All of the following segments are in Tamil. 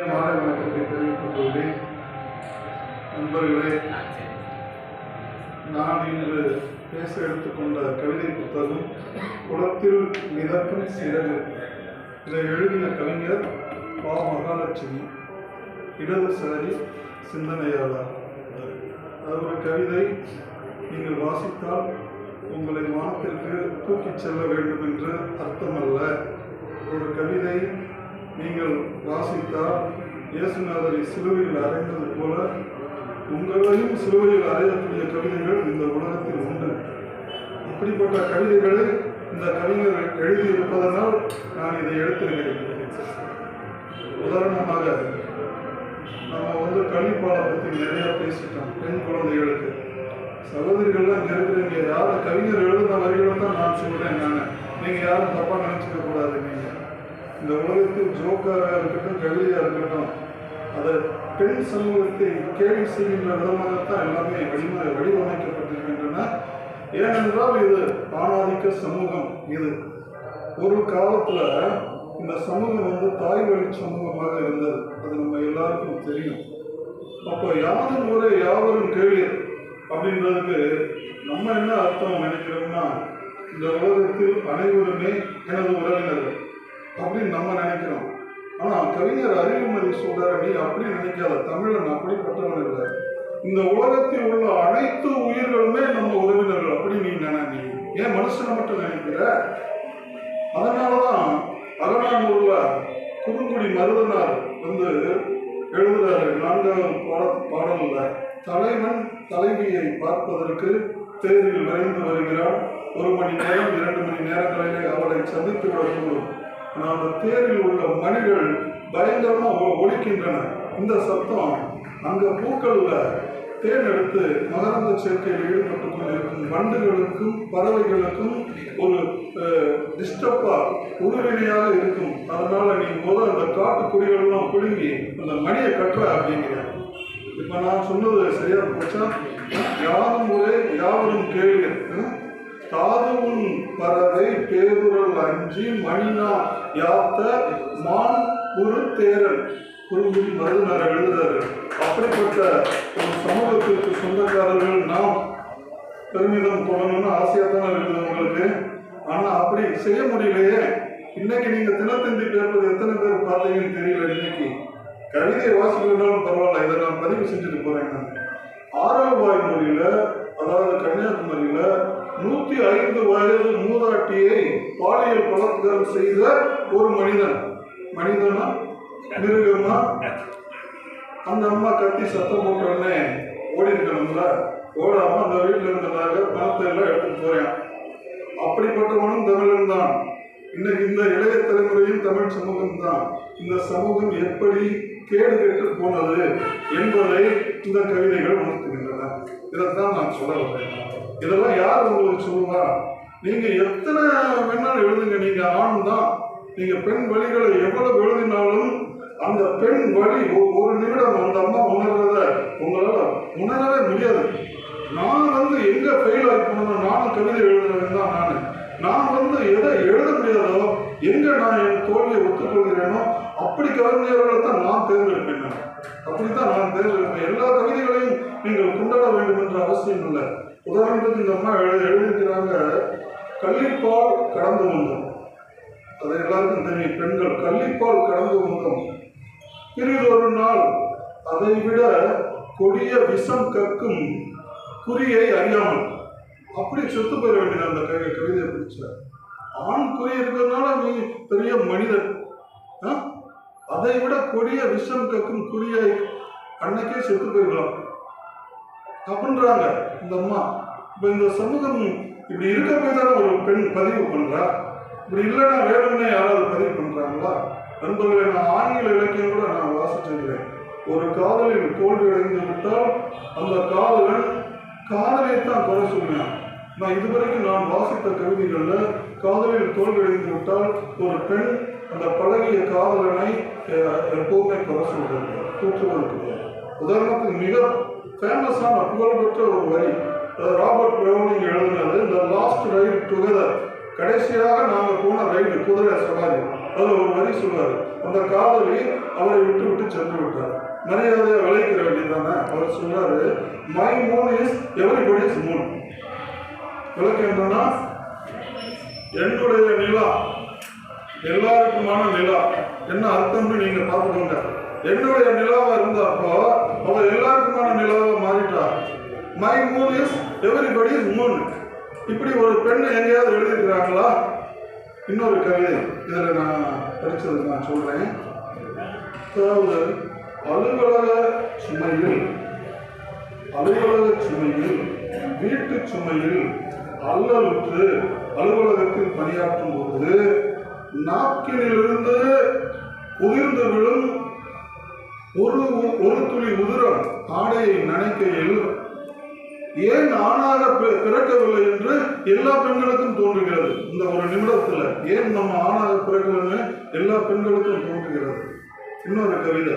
மாலை தெரிவித்துக் கொள்வேன் நண்பர்களே நான் இன்று பேச எடுத்துக்கொண்ட கவிதை புத்தகம் குளத்தில் மிதக்கும் சிறகு. இதை எழுதிய கவிஞர் பா. மகாலட்சுமி. இடதுசாரி சிந்தனையாளர். அது ஒரு கவிதை. நீங்கள் வாசித்தால் உங்களை வானத்திற்கு தூக்கிச் செல்ல வேண்டும் என்று அர்த்தமல்ல. ஒரு கவிதை நீங்கள் வாசித்தால் இயேசுநாதரை சிலுவையில் அறைந்தது போல உங்களையும் சிலுவையில் அறையக்கூடிய கவிதைகள் இந்த உலகத்தில் உண்டு. இப்படிப்பட்ட கவிதைகளை இந்த கவிஞர் எழுதியிருப்பதனால் நான் இதை எடுத்திருக்கிறேன். உதாரணமாக நம்ம வந்து கல்விப்பாலை பற்றி நிறைய பேசிட்டோம் பெண் குழந்தைகளுக்கு. சகோதரிகள்லாம் இருக்கிறீங்க யாரும் கவிஞர் எழுதுன வரிகளும் தான் நான் சொல்கிறேன் நான். நீங்கள் யாரும் தப்பாக நினச்சிக்க கூடாது நீங்கள் இந்த உலகத்தில் ஜோக்காராக இருக்கட்டும் கவிதையாக இருக்கட்டும் அதை பெண் சமூகத்தை கேள்வி செய்கின்ற விதமாகத்தான் எல்லாமே வடிவ வடிவமைக்கப்பட்டிருக்கின்றன. ஏனென்றால் இது ஆணாதிக்க சமூகம். இது ஒரு காலத்தில் இந்த சமூகம் வந்து தாய் வழி சமூகமாக இருந்தது. அது நம்ம எல்லாருக்கும் தெரியும். அப்போ யாரும் ஒரே யாவரும் கேள்வி அப்படின்றதுக்கு நம்ம என்ன அர்த்தம் நினைக்கிறோம்னா இந்த உலகத்தில் அனைவருமே எனது உறவினர்கள். அப்படின்னு நம்ம நினைக்கிறோம். ஆனால் கவிஞர் அறிவுமதி சொல்றாரு நீ அப்படி நினைக்காத தமிழன் அப்படிப்பட்டவன் இல்லை. இந்த உலகத்தில் உள்ள அனைத்து உயிர்களுமே நம்ம உறவினர்கள் அப்படி நீ நினை ஏன் மனுஷனை மட்டும் நினைக்கிற? அதனாலதான் அகநானூர்ல குறுங்குடி மருதனார் வந்து எழுதுறாரு. நான்காவது பாட பாடல்ல தலைவன் தலைவியை பார்ப்பதற்கு தேரில் விரைந்து வருகிறான். ஒரு மணி நேரம் இரண்டு மணி நேரங்களிலே அவளை சந்தித்து விடக்கூடும். அந்த தேரில் உள்ள மணிகள் பயங்கரமாக ஒழிக்கின்றன இந்த சத்தம் அங்க பூக்கள்ல தேன் எடுத்து மகரந்த சேர்க்கையில் ஈடுபட்டு கொண்டிருக்கும் வண்டுகளுக்கும் பறவைகளுக்கும் ஒரு டிஸ்டர்பா உறுதுணையாக இருக்கும். அதனால நீ முதல் அந்த காட்டு குடிகளெல்லாம் பிடுங்கி அந்த மணியை கட்டுற அப்படிங்கிற. இப்ப நான் சொன்னது சரியா போச்சா? யாரும் ஒரே யாவரும் கேள்வி தாதுவும் பறவை பேருரல் அஞ்சி மணினா யாத்த மான் குரு தேரன். குருவின் மருதுனார் எழுதுறாரு அப்படிப்பட்ட ஒரு சமூகத்திற்கு சொந்தக்காரர்கள் நாம் பெருமிதம் கொள்ளணும்னு ஆசையாக தான் இருக்குது உங்களுக்கு? ஆனால் அப்படி செய்ய முடியலையே. இன்னைக்கு நீங்கள் தினத்தந்தி பேப்பர் எத்தனை பேர் பார்த்தீங்கன்னு தெரியல இன்னைக்கு. கவிதையை வாசிக்கலனாலும் பரவாயில்ல இதை நான் பதிவு செஞ்சுட்டு போகிறேன் நான். ஆறாவாய் மொழியில் அதாவது கன்னியாகுமரியில் நூத்தி ஐந்து வயது மூதாட்டியை பாலியல் பலாத்காரம் செய்த ஒரு மனிதன். மனிதனா? மிருகமா? அந்த அம்மா கத்தி சத்தம் போட்டோடனே ஓடி இருக்கணும்ல ஓடாம அந்த வீட்டில் இருந்ததாக பணத்தை எல்லாம் எடுத்துட்டு போறேன். அப்படிப்பட்டவனும் தமிழன் தான். இன்னைக்கு இந்த இளைய தலைமுறையும் தமிழ் சமூகம் தான். இந்த சமூகம் எப்படி கேடு கெட்டு போனது என்பதை இந்த கவிதைகள் உணர்த்துகின்றன. இதைத்தான் நான் சொல்ல வரேன் இதெல்லாம் யார் உங்களுக்கு சொல்லுவா நீங்க எத்தனை வேணாலும் எழுதுங்க. நீங்க ஆண் தான் நீங்க பெண் வழிகளை எவ்வளவு எழுதினாலும் அந்த பெண் வழி ஒ- ஒரு நிமிடம் அந்த அம்மா உணர்றத உங்களால உணரவே முடியாது. நான் வந்து எங்க ஃபெயில் ஆகி போனோம் நானும் கவிதை எழுதுறவன் தான் நான். நான் வந்து எதை எழுத முடியாதோ எங்க நான் என் தோல்வியை ஒத்துக்கொள்கிறேனோ அப்படி கவிஞர்களை தான் நான் தேர்ந்தெடுப்பேன் அப்படித்தான் நான் தேர்ந்தெடுப்பேன். எல்லா கவிதைகளையும் நீங்கள் கொண்டாட வேண்டும் என்ற அவசியம் இல்லை. உதாரணத்துக்கு இந்த அம்மா எழுதி எழுதியிருக்கிறாங்க கள்ளிப்பால் கடந்து வந்தோம். அது எல்லாருக்கும் தெரியும் பெண்கள் கள்ளிப்பால் கடந்து வந்தோம். பிறிதொரு நாள் அதை விட கொடிய விஷம் கக்கும் குறியை அறியாமல் அப்படி செத்து போயிட வேண்டியது அந்த கவி கவிதையை பிடிச்ச? ஆண் குறி இருக்கிறதுனால நீ பெரிய மனிதன். அதை விட கொடிய விஷம் கக்கும் குறியை அன்னைக்கே செத்து போயிடலாம். அப்படின்றாங்க இந்த அம்மா இப்போ இந்த சமூகம் இப்படி இருக்க தான் தானே ஒரு பெண் பதிவு பண்ணுறா இப்படி இல்லைன்னா வேணும்னே யாராவது பதிவு பண்ணுறாங்களா நண்பர்களே நான் ஆங்கில இலக்கியம் கூட நான் வாசிச்சிருக்கிறேன். ஒரு காதலில் தோல்வி அடைந்து விட்டால் அந்த காதலன் காதலை தான் குறை சொல்லுவேன். நான் இதுவரைக்கும் நான் வாசித்த கவிதைகளில் காதலில் தோல்வி அடைந்து விட்டால் ஒரு பெண் அந்த பழகிய காதலனை எப்போவுமே எப்போதுமே குறை சொல்றது தூற்றுவது கிடையாது உதாரணத்துக்கு மிக ஃபேமஸான uh, புகழ்பெற்ற ஒரு வரி ராபர்ட் பிரவுனிங் எழுதினது இந்த லாஸ்ட் ரைடு டுகெதர் கடைசியாக நாங்கள் போன ரைடு குதிரை சவாரி. அதில் ஒரு வரி சொல்வார் அந்த காதலி அவரை விட்டு விட்டு சென்று விட்டார். மரியாதையை விளைக்கிற வேண்டியதானே அவர் சொல்றாரு my moon is everybody's moon விளக்கு என்னன்னா என்னுடைய நிலா எல்லாருக்குமான நிலா. என்ன அர்த்தம்னு நீங்க பார்த்துக்கோங்க என்னுடைய நிலாவா இருந்தப்போ அவ எல்லாருக்குமான நிலாவா மாறிட்டா my moon is everybody moon இப்படி ஒரு பெண் எங்கேயாவது எழுதியிருக்கிறாங்களா இன்னொரு கவிதை. இதில் நான் படித்தது நான் சொல்கிறேன் அதாவது அலுவலக சுமையில் அலுவலக சுமையில் வீட்டு சுமையில் அல்லலுற்று அலுவலகத்தில் பணியாற்றும் போது நாக்கினிலிருந்து உதிர்ந்து விழும் ஒரு ஒரு துளி உதிரம் ஆடையை நனைக்கையில் ஏன் ஆணாக பிறக்கவில்லை என்று எல்லா பெண்களுக்கும் தோன்றுகிறது. இந்த ஒரு நிமிடத்தில் ஏன் நம்ம ஆணாக பிறக்கலன்னு எல்லா பெண்களுக்கும் தோன்றுகிறது. இன்னொரு கவிதை.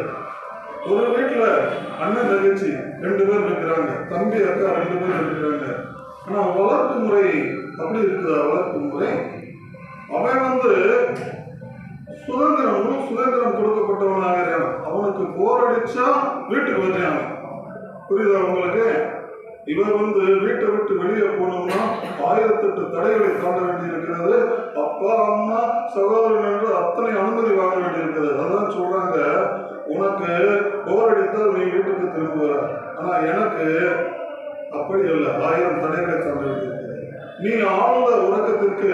ஒரு வீட்டில் அண்ணன் தங்கச்சி ரெண்டு பேர் இருக்கிறாங்க. தம்பி அக்கா ரெண்டு பேர் இருக்கிறாங்க. ஆனால் வளர்ப்பு முறை அப்படி இருக்குதா? வளர்ப்பு முறை அவன் வந்து சுதந்திரம் சுதந்திரம் கொடுக்கப்பட்டவனாக இருக்கான் அவனுக்கு போர் அடிச்சா வீட்டுக்கு வர்றான் புரியுதா உங்களுக்கு? இவன் வந்து வீட்டை விட்டு வெளியே போனோம்னா ஆயிரத்தெட்டு தடைகளை தாண்ட வேண்டியிருக்கிறது அப்பா அம்மா சகோதரன் என்று அத்தனை அனுமதி வாங்க வேண்டியிருக்கிறது அதான் சொல்றாங்க உனக்கு போர் அடித்தால் நீ வீட்டுக்கு திரும்புவ ஆனா எனக்கு அப்படி அல்ல ஆயிரம் தடைகளை தாண்ட வேண்டியிருக்கிறது நீ ஆழ்ந்த உறக்கத்திற்கு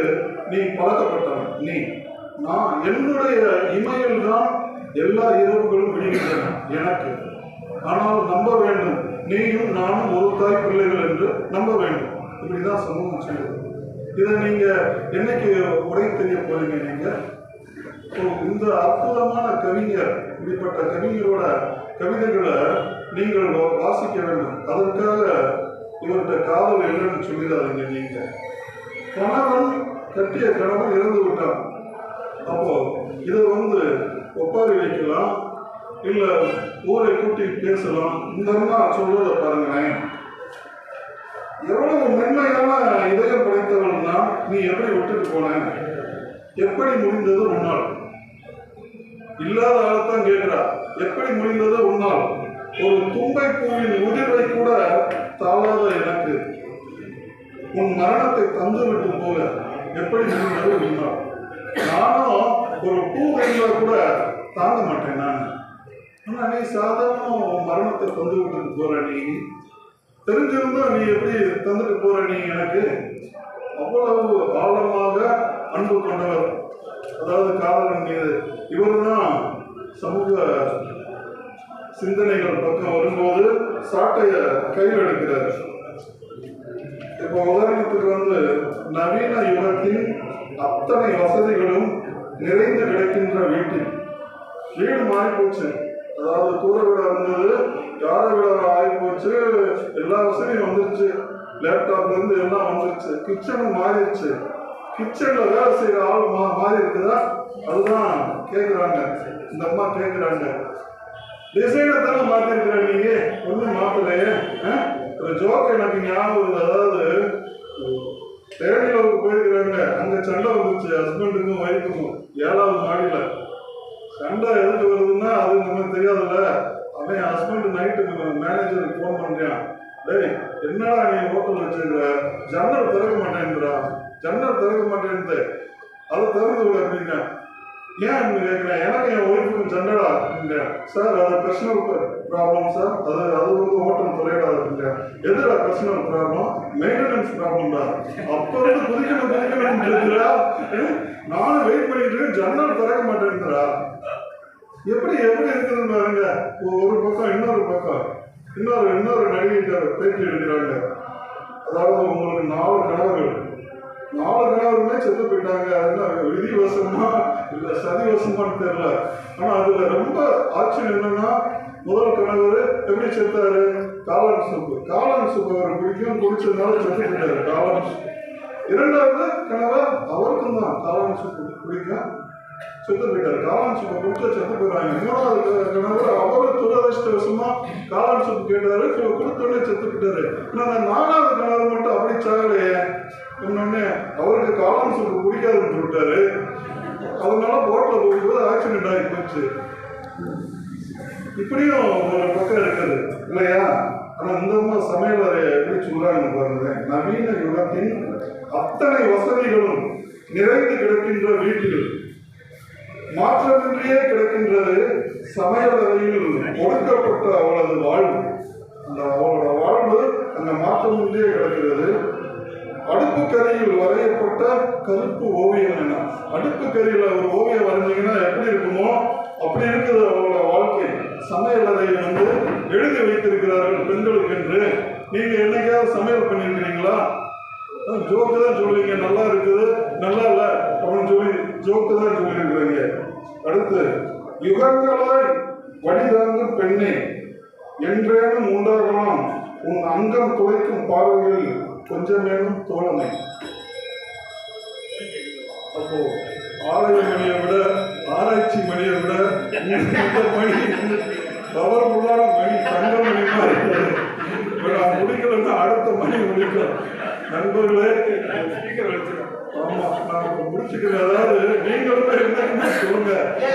நீ பழக்கப்பட்டவன் நீ நான் என்னுடைய இமையில் தான் எல்லா இரவுகளும் விடுகின்றன எனக்கு. ஆனால் நம்ப வேண்டும். நீயும் நானும் ஒரு தாய் பிள்ளைகள் என்று நம்ப வேண்டும். இப்படிதான் சமூகம் சொல்லுது இதை நீங்க என்னைக்கு உரை தெரிய போறீங்க நீங்க? இந்த அற்புதமான கவிஞர் இப்படிப்பட்ட கவிஞரோட கவிதைகளை நீங்கள் வாசிக்க வேண்டும். அதற்காக இவர்கிட்ட காதல் இல்லைன்னு சொல்லிடாதீங்க நீங்க. கணவன் கட்டிய கணவன் இறந்து விட்டான் அப்போ இதை வந்து ஒப்பாரி வைக்கலாம் இல்லை ஊரை கூட்டி பேசலாம். இந்த மாதிரி சொல்றத பாருங்களேன். எவ்வளவு மென்மையான இதயம் படைத்தவள்னா நீ எப்படி விட்டுட்டு போன? எப்படி முடிந்தது உன்னால்? இல்லாத ஆளத்தான் கேட்கிறா. எப்படி முடிந்தது உன்னால்? ஒரு தும்பை பூவின் உதிர்வை கூட தாழாத எனக்கு. உன் மரணத்தை தந்து விட்டு போக எப்படி முடிந்தது உன்னால்? நானும் ஒரு பூ வெயில கூட தாங்க மாட்டேன் நான். ஆனா நீ சாதாரண மரணத்தை தந்து விட்டுட்டு போற நீ. தெரிஞ்சிருந்தா நீ எப்படி தந்துட்டு போற நீ எனக்கு? அவ்வளவு ஆழமாக அன்பு கொண்டவர். அதாவது காதலன் மீது. இவர்தான் சமூக சிந்தனைகள் பக்கம் வரும்போது சாட்டைய கையில் எடுக்கிறார். இப்போ உதாரணத்துக்கு வந்து நவீன யுகத்தின் அத்தனை வசதிகளும் நிறைந்து கிடைக்கின்ற வீட்டில். வீடு மாறி போச்சு அதாவது தூர வீடா இருந்தது யார வீடா ஆகி போச்சு எல்லா வசதியும் வந்துருச்சு. லேப்டாப்ல இருந்து எல்லாம் வந்துருச்சு. கிச்சனும் மாறிடுச்சு. கிச்சன்ல வேலை செய்யற ஆள் மா மாறி இருக்குதா? அதுதான் கேக்குறாங்க. இந்த அம்மா கேக்குறாங்க. டிசைனை தானே மாத்திருக்கிற நீங்க ஒன்றும் மாத்தலையே ஆ? ஒரு ஜோக் எனக்கு ஞாபகம் இல்லை அதாவது தேனிலவுக்கு போயிருக்கிறாங்க. அங்க சண்டை வந்துருச்சு. ஹஸ்பண்டுக்கும் ஒய்ஃபுக்கும் ஏழாவது மாடியில. சண்டை எதுக்கு வருதுன்னா அது நமக்கு தெரியாதுல்ல. அவன் ஹஸ்பண்ட் நைட்டு மேனேஜருக்கு ஃபோன் பண்றான். டேய் என்னடா நீ ஹோட்டல் வச்சிருக்கிற? ஜன்னல் திறக்க மாட்டேன்றா ஜன்னல் திறக்க மாட்டேன்ட்டு. அதை திறந்து விட அப்படின்னா ஏன் கேட்குறேன் எனக்கு என் ஒய்ஃபுக்கும் சண்டடா இருக்குங்க சார் அது பர்சனல் ப்ராப்ளம் சார் அது அது வந்து ஹோட்டல் இருக்குங்க எதுடா பர்சனல் ப்ராப்ளம் மெயின்டெனன்ஸ் தான் அப்போ இருந்து புதுக்கணும் புதுக்கணும் இருக்கிறா நானும் வெயிட் பண்ணிட்டு ஜன்னல் திறக்க மாட்டேங்கிறா எப்படி எப்படி இருக்குதுன்னு பாருங்க. ஒரு பக்கம் இன்னொரு பக்கம். இன்னொரு இன்னொரு நடிகை பேட்டி எடுக்கிறாங்க. சதிவசமான்னு தெரியல. ஆனா அதுல ரொம்ப ஆச்சரியம் என்னன்னா முதல் கணவர் எப்படி செத்தாரு? காலன் சூப்பு காலன் சூப் அவர் பிடிக்கும் குடிச்சதுனால செத்து போயிட்டாரு காலன் இரண்டாவது கணவர் அவருக்கும் தான் காலன் சூப்பு பிடிக்கும் செத்து போயிட்டாரு காலன் சூப்பை குடிச்சா செத்து போயிடுறாங்க மூணாவது கணவர் அவரு துரதிருஷ்டவசமா காலன் சூப்பு கேட்டாரு கொடுத்தோடனே செத்து போயிட்டாரு ஆனா நாலாவது கணவர் மட்டும் அப்படி சாகலையே. இன்னொன்னு அவருக்கு காலன் சூப்பு பிடிக்காதுன்னு சொல்லிட்டாரு. அதனால போட்டில் போகும்போது ஆக்சிடென்ட் ஆகி போச்சு. இப்படியும் ஒரு பக்கம் இருக்குது. இல்லையா? ஆனால் இந்த மாதிரி சமையல் அறையை எப்படி சொல்றாங்க பாருங்க நவீன யுகத்தின் அத்தனை வசதிகளும் நிறைந்து கிடக்கின்ற வீட்டில். மாற்றமின்றியே கிடக்கின்றது சமையல் அறையில் ஒடுக்கப்பட்ட அவளது வாழ்வு. அந்த அவளோட வாழ்வு அந்த மாற்றமின்றியே கிடக்கிறது. அடுப்பு கரையில் வரையப்பட்ட கருப்பு ஓவியம் என்ன? அடுப்பு கரையில் ஒரு ஓவியம் வரைஞ்சிங்கன்னா எப்படி இருக்குமோ அப்படி இருக்குது அவங்களோட வாழ்க்கை. சமையல் அறையை வந்து எழுதி வைத்திருக்கிறார்கள் பெண்களுக்கு என்று. நீங்க என்னைக்காவது சமையல் பண்ணியிருக்கிறீங்களா? ஜோக்கு தான் சொல்லுவீங்க. நல்லா இருக்குது. நல்லா இல்லை. அப்படின்னு சொல்லி ஜோக்கு தான் சொல்லியிருக்கிறீங்க. அடுத்து யுகங்களாய் வழிதாங்கும் பெண்ணே என்றேனும் உண்டாகலாம். உன் அங்கம் துளைக்கும் பார்வையில் கொஞ்சமேனும் தோழமை. அப்போ ஆலய மணியை விட ஆராய்ச்சி மணியை விட மணி பவர்ஃபுல்லான மணி தங்க மணி முடிக்கலன்னா அடுத்த மணி முடிக்கும் நண்பர்களே ஆமா நான் இப்ப முடிச்சுக்கிறேன். அதாவது நீங்களுமே என்னன்னு சொல்லுங்க?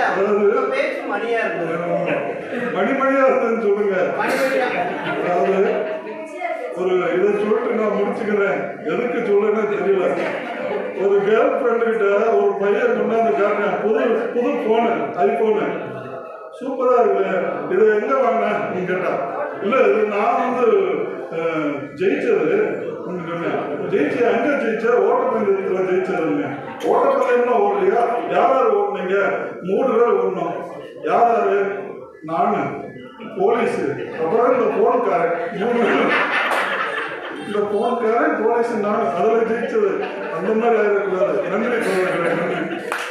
அதாவது பேச்சு மணியா இருந்தது. மணி மணியா இருந்ததுன்னு சொல்லுங்க. அதாவது ஒரு இதை சொல்லிட்டு நான் முடிச்சுக்கிறேன். எதுக்கு சொல்லுன்னு தெரியல. ஒரு கேர்ள் ஃப்ரெண்டு கிட்ட ஒரு பையன் கொண்டாந்து காட்டினேன் புது புது போனு ஐபோனு சூப்பரா இருக்கு இதை எங்க வாங்கினேன் நீ கேட்டா. இல்ல இது நான் வந்து ஜெயிச்சது. ஜெயிச்சு எங்க ஜெயிச்ச? ஓட்டப்பந்தயத்துல ஜெயிச்சதுங்க. ஓட்டப்பந்தயம்லாம் ஓடலையா? யார் யார் ஓடுனீங்க? மூணு பேர் ஓடணும் யார் யாரு நானு. போலீஸ். அப்புறம் இந்த போன்காரன் மூணு பேர். இந்த போன்காரன் போலீஸ் நான் அதில் ஜெயிச்சது. அந்த மாதிரி ஆயிடக்கூடாது. நன்றி நன்றி.